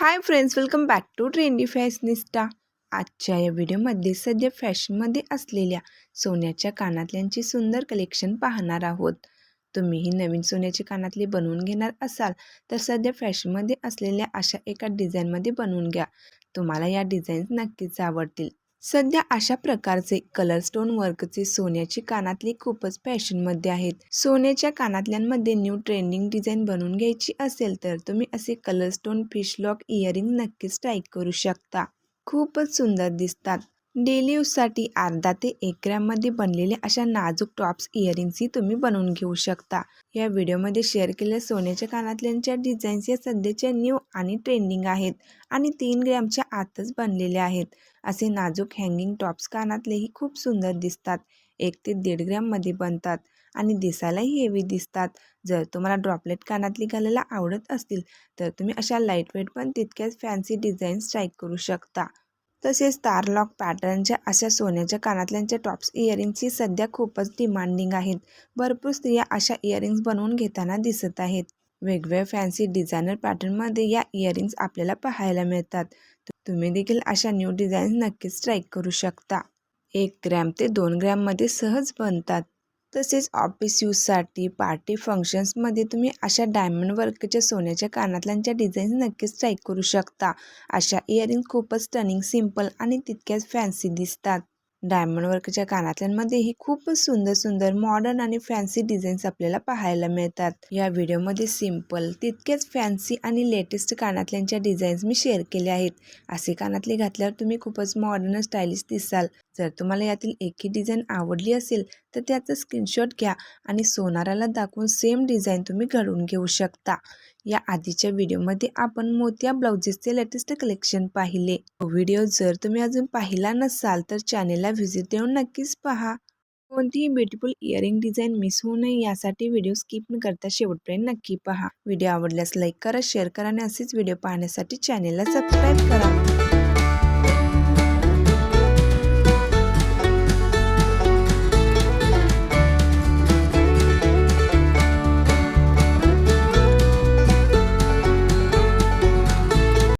Hi friends welcome back to Trendy Fashionista आजच्या या व्हिडिओमध्ये सध्या फॅशनमध्ये असलेल्या सोन्याच्या कानातल्यांची सुंदर कलेक्शन पाहणार आहोत. तुम्हीही नवीन सोन्याचे कानातले बनवून घेणार असाल तर सध्या फॅशनमध्ये असलेल्या अशा एका डिझाईनमध्ये बनवून घ्या. तुम्हाला या डिझाईन्स नक्कीच आवडतील. सध्या अशा प्रकारचे कलर स्टोन वर्कचे सोन्याची कानातली खूपच फॅशनमध्ये आहेत. सोन्याच्या कानातल्यांमध्ये न्यू ट्रेंडिंग डिझाईन बनवून घ्यायची असेल तर तुम्ही असे colour stone fish lock earring नक्कीच ट्राय करू शकता. खूपच सुंदर दिसतात. डेली यूजसाठी अर्धा ते एक ग्रॅममध्ये बनलेल्या अशा नाजूक टॉप्स इयरिंग्सही तुम्ही बनवून घेऊ शकता. या व्हिडिओमध्ये शेअर केलेल्या सोन्याच्या कानातल्यांच्या डिझाईन्स या सध्याच्या न्यू आणि ट्रेंडिंग आहेत आणि तीन ग्रॅमच्या आतच बनलेल्या आहेत. असे नाजूक हँगिंग टॉप्स कानातलेही खूप सुंदर दिसतात. एक ते दीड ग्रॅममध्ये बनतात आणि दिसायलाही हेवी दिसतात. जर तुम्हाला ड्रॉपलेट कानातली घालायला आवडत असतील तर तुम्ही अशा लाईटवेट पण तितक्याच फॅन्सी डिझाईन्स ट्राय करू शकता. तसेच तारलॉक पॅटर्नच्या अशा सोन्याच्या कानातल्यांच्या टॉप्स इयरिंग्सची सध्या खूपच डिमांडिंग आहेत. भरपूर स्त्रिया अशा इयरिंग्स बनवून घेताना दिसत आहेत. वेगवेगळ्या फॅन्सी डिझायनर पॅटर्नमध्ये या इयरिंग्स आपल्याला पाहायला मिळतात. तुम्ही देखील अशा न्यू डिझाईन्स नक्कीच ट्राय करू शकता. एक ग्रॅम ते दोन ग्रॅममध्ये सहज बनतात. तसेच ऑफिस यूजसाठी पार्टी फंक्शन्समध्ये तुम्ही अशा डायमंड वर्कच्या सोन्याच्या कानातल्यांच्या डिझाईन्स नक्कीच ट्राय करू शकता. अशा इयरिंग खूपच स्टनिंग सिंपल आणि तितक्याच फॅन्सी दिसतात. डायमंड वर्कच्या कानातल्यांमध्येही खूपच सुंदर सुंदर मॉडर्न आणि फॅन्सी डिझाईन्स आपल्याला पाहायला मिळतात. या व्हिडिओमध्ये सिंपल तितकेच फॅन्सी आणि लेटेस्ट कानातल्यांच्या डिझाईन्स मी शेअर केल्या आहेत. असे कानातले घातल्यावर तुम्ही खूपच मॉडर्न स्टायलिश दिसाल. जर तुम्हाला यातील एकही डिझाईन आवडली असेल तर त्याचा स्क्रीनशॉट घ्या आणि सोनाराला दाखवून सेम डिझाईन तुम्ही घडवून घेऊ शकता. या आधीच्या व्हिडिओमध्ये आपण मोत्या ब्लाउजेसचे लेटेस्ट कलेक्शन पाहिले. व्हिडिओ जर तुम्ही अजून पाहिला नसाल तर चॅनेलला व्हिजिट देऊन नक्कीच पहा. कोणतीही ब्युटिफुल इयरिंग डिझाईन मिस होऊ नये यासाठी व्हिडिओ स्किप न करता शेवटपर्यंत नक्की पहा. व्हिडिओ आवडल्यास लाईक करा शेअर करा आणि असेच व्हिडिओ पाहण्यासाठी चॅनेलला सबस्क्राईब करा.